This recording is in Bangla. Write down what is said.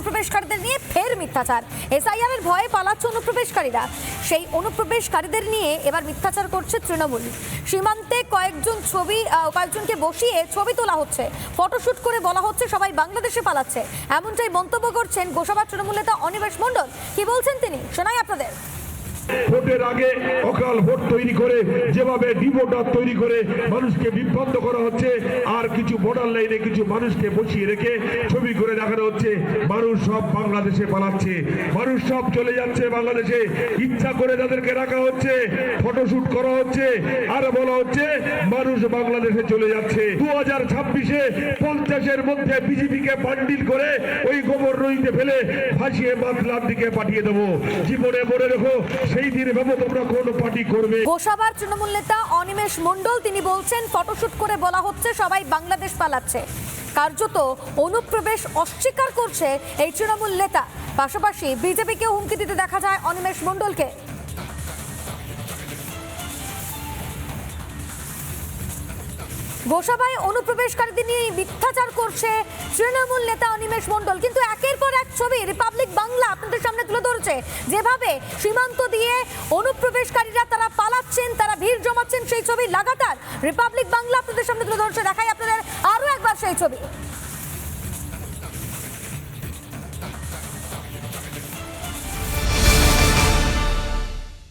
অনুপ্রবেশকারীদের নিয়ে ফের মিথ্যাচার। এসআইআর এর ভয়ে পালাচ্ছে অনুপ্রবেশকারীরা। সেই অনুপ্রবেশকারীদের নিয়ে এবার মিথ্যাচার করছে তৃণমূল। সীমান্তে কয়েকজন ছবি কয়েকজনকে বসিয়ে ছবি তোলা হচ্ছে। ফটোশুট করে বলা হচ্ছে সবাই বাংলাদেশে পালাচ্ছে। এমনটাই মন্তব্য করছেন গোসাবার তৃণমূল নেতা অনিবেশ মণ্ডল। কি বলছেন তিনি? শোনাই আপনাদের। ভোটের আগে অকাল ভোট তৈরি করে, যেভাবে ডিভোটার তৈরি করে মানুষকে বিভ্রান্ত করা হচ্ছে, আর কিছু বর্ডার লাইনে কিছু মানুষকে বসিয়ে রেখে ছবি করে দেখানো হচ্ছে, মানুষ সব বাংলাদেশে পালাচ্ছে, মানুষ সব চলে যাচ্ছে বাংলাদেশে, ইচ্ছা করে তাদেরকে রাখা হচ্ছে ফটোশুট করা হচ্ছে, আর বলা হচ্ছে মানুষ বাংলাদেশে চলে যাচ্ছে। দু হাজার ছাব্বিশে পঞ্চাশের মধ্যে বিজেপিকে বান্ডিল করে ওই গোবর নদীতে ফেলে ভাসিয়ে বাতলার দিকে পাঠিয়ে দেবো। জীবনে মনে রেখো সেই দিন ভাবো তোমরা কোন পার্টি করবে? গোসাবার তৃণমূল নেতা অনিমেষ মণ্ডল, তিনি বলছেন, ফটোশুট করে বলা হচ্ছে সবাই বাংলাদেশ পালাচ্ছে। কার্যত অনুপ্রবেশ অস্বীকার করছে এই তৃণমূল নেতা। পাশাপাশি বিজেপিকে হুমকি দিতে দেখা যায় অনিমেষ মণ্ডলকে। গোসাবায় অনুপ্রবেশকারীদের নিয়ে মিথ্যাচার করছে তৃণমূল নেতা অনিমেষ মণ্ডল, কিন্তু একের পর এক ছবি ধরেছে যেভাবে সীমান্ত দিয়ে অনুপ্রবেশকারীরা তারা পালাচ্ছেন, তারা ভিড় জমাচ্ছেন সেই ছবি লাগাতার। রিপাবলিক বাংলা আপনাদের সামনে তুলে ধরছে, দেখাই আপনাদের আরও একবার সেই ছবি।